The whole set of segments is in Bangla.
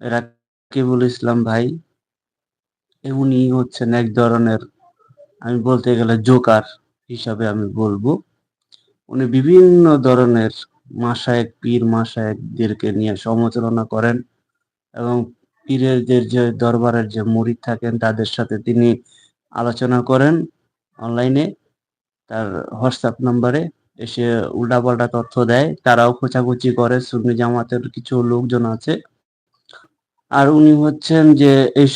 রাকিবুল ইসলাম ভাই উনি হচ্ছেন এক ধরনের, আমি বলতে গেলে জোকার হিসাবে আমি বলব। উনি বিভিন্ন ধরনের মাসায়েক পীর মাসায়েকদেরকে নিয়ে সমালোচনা করেন এবং পীরেরদের যে দরবারের যে মুরিদ থাকেন তাদের সাথে তিনি আলোচনা করেন অনলাইনে। তার হোয়াটসঅ্যাপ নাম্বারে এসে উল্টাপাল্টা তথ্য দেয়। তারাও খোঁচাখুচি করে, সুন্নি জামাতের কিছু লোকজন আছে। আর উনি হচ্ছেন যে এই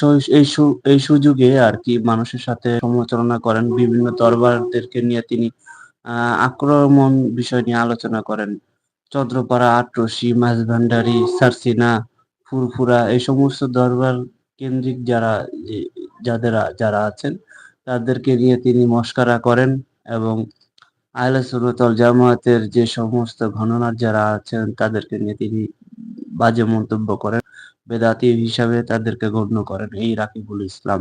এই সুযোগে আর কি মানুষের সাথে সমালোচনা করেন, বিভিন্ন দরবারদেরকে নিয়ে তিনি আক্রমণ বিষয় নিয়ে আলোচনা করেন। চন্দ্রপাড়া আটরশি মাঝভান্ডারি, সারসিনা, ফুরফুরা এই সমস্ত দরবার কেন্দ্রিক যারা যাদের, যারা আছেন, তাদেরকে নিয়ে তিনি মস্কারা করেন এবং আহলে সুন্নতল জামায়াতের যে সমস্ত ঘটনার যারা আছেন, তাদেরকে নিয়ে তিনি বাজে মন্তব্য করেন। বেদাতি হিসাবে তাদেরকে গণ্য করেন, এই রাকিবুল ইসলাম।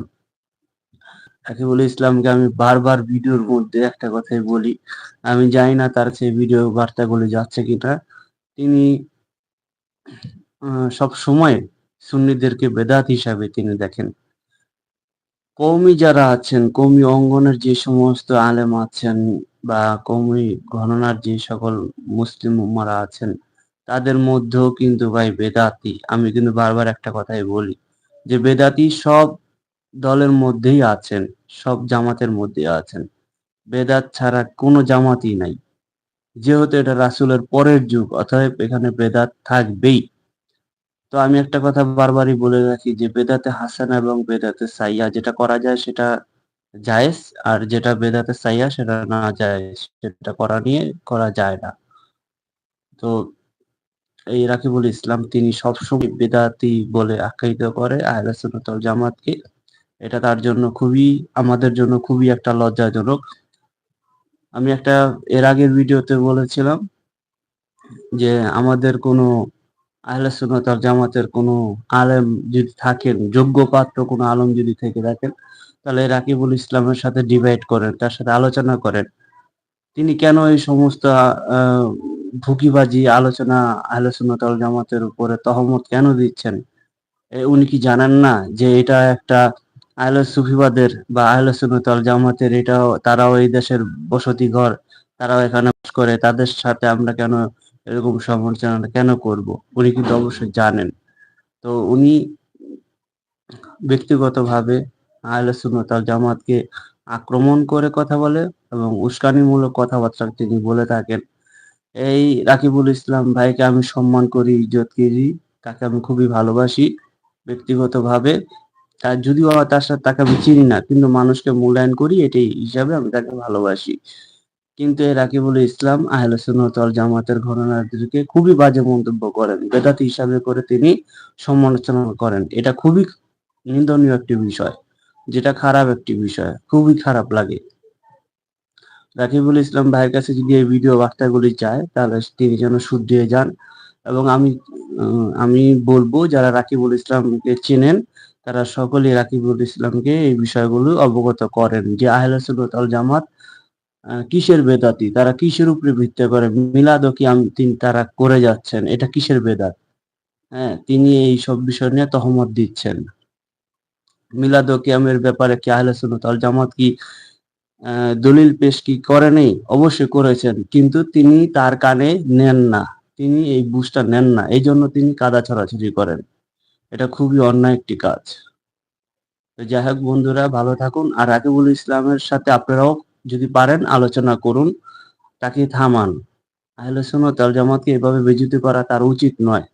রাকিবুল ইসলামকে আমি বারবার ভিডিওর মধ্যে একটা কথাই বলি, আমি জানি না তার সেই ভিডিও বার্তাগুলি যাচ্ছে কিনা। তিনি সব সময় সুন্নিদেরকে বেদাত হিসাবে তিনি দেখেন। কৌমি যারা আছেন কৌমি অঙ্গনের যে সমস্ত আলেম আছেন বা কৌমি গণনার যে সকল মুসলিম উম্মারা আছেন তাদের মধ্যেও কিন্তু ভাই বেদাতি। আমি কিন্তু বারবার একটা কথাই বলি যে বেদাতি সব দলের মধ্যেই আছেন, সব জামাতের মধ্যে আছেন। বেদাত ছাড়া কোনো জামাতই নাই। যেহেতু এটা রাসুলের পরের যুগ, অতএব এখানে বেদাত থাকবেই। তো আমি একটা কথা বারবারই বলে রাখি যে বেদাতে হাসান এবং বেদাতে সাইয়া যেটা করা যায় সেটা জায়েজ, আর যেটা বেদাতে সাইয়া সেটা না যায় সেটা করা নিয়ে করা যায় না। তো এই রাকিবুল ইসলাম তিনি সবসময় বেদাতি বলে আখ্যায়িত করে, আহলে জামাতকে। এটা তার জন্য খুবই, আমাদের জন্য খুবই একটা লজ্জাজনক। আমি একটা, এর আগের ভিডিওতে বলেছিলাম যে আমাদের কোনো আহলে জামাতের কোনো আলেম যদি থাকেন, যোগ্য পাত্র, কোনো আলম যদি থেকে থাকেন, তাহলে রাকিবুল ইসলামের সাথে ডিভাইড করেন, তার সাথে আলোচনা করেন। তিনি কেন এই সমস্ত ভুকিবাজি আলোচনা আহলে সুন্নাত জামাতের উপরে তহমত কেন দিচ্ছেন? উনি কি জানেন না যে এটা একটা আহলে সুফিবাদের বা আহলে সুন্নাত জামাতের এটাও, তারাও এই দেশের বসতি ঘর, তারাও এখানে বাস করে, তাদের সাথে আমরা কেন এরকম সমালোচনা কেন করব? উনি কিন্তু অবশ্যই জানেন। তো উনি ব্যক্তিগতভাবে আহলে সুন্নাত জামাতকে আক্রমণ করে কথা বলে এবং উস্কানিমূলক কথাবার্তা তিনি বলে থাকেন। এই রাকিবুল ইসলাম ভাইকে আমি সম্মান করি, ইজ্জত করি, তাকে আমি খুবই ভালোবাসি ব্যক্তিগতভাবে। তার যদিও তার সাথে, তাকে আমি চিনি না, কিন্তু মানুষকে মূল্যায়ন করি, এটাই হিসাবে আমি তাকে ভালোবাসি। কিন্তু এই রাকিবুল ইসলাম আহলে জামাতের ঘটনাদেরকে খুবই বাজে মন্তব্য করেন, বেদাতি হিসাবে করে তিনি সমালোচনা করেন। এটা খুবই নিন্দনীয় একটি বিষয়, যেটা খারাপ একটি বিষয়, খুবই খারাপ লাগে। রাকিবুল ইসলাম ভাইয়ের কাছে যদি এই ভিডিও বার্তাগুলি চায় তাহলে তিনি যেন শুধরিয়ে যান। এবং আমি আমি বলব, যারা রাকিবুল ইসলামকে চেনেন, তারা সকলেই রাকিবুল ইসলামকে এই বিষয়গুলো অবগত করেন যে আহলে সুন্নাত জামাত কিসের বেদাতি? তারা কিসের উপরে ভিত্তি করে? মিলাদও কি তিনি তারা করে যাচ্ছেন? এটা কিসের বেদাত? হ্যাঁ তিনি এই সব বিষয় নিয়ে তহমত দিচ্ছেন। মিলাদ কিয়ামের ব্যাপারে কি আহলে জামাত কি দলিল পেশ কি করে নেই? অবশ্যই করেছেন, কিন্তু তিনি তার কানে নেন না। তিনি এই বুঝটা নেন না। এই জন্য তিনি কাদা ছড়াছড়ি করেন। এটা খুবই অন্যায় একটি কাজ। যাই হোক বন্ধুরা, ভালো থাকুন। আর রাকিবুল ইসলামের সাথে আপনারাও যদি পারেন আলোচনা করুন, তাকে থামান। আহলে সুন্নাত জামাতকে এভাবে বেজিত করা তার উচিত নয়।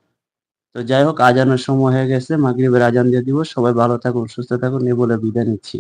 তো যাই হোক, আজানের সময় হয়ে গেছে। মাগরিবের আজান দিয়ে দিব। সবাই ভালো থাকুন, সুস্থ থাকুন, এ বলে বিদায় নিচ্ছি।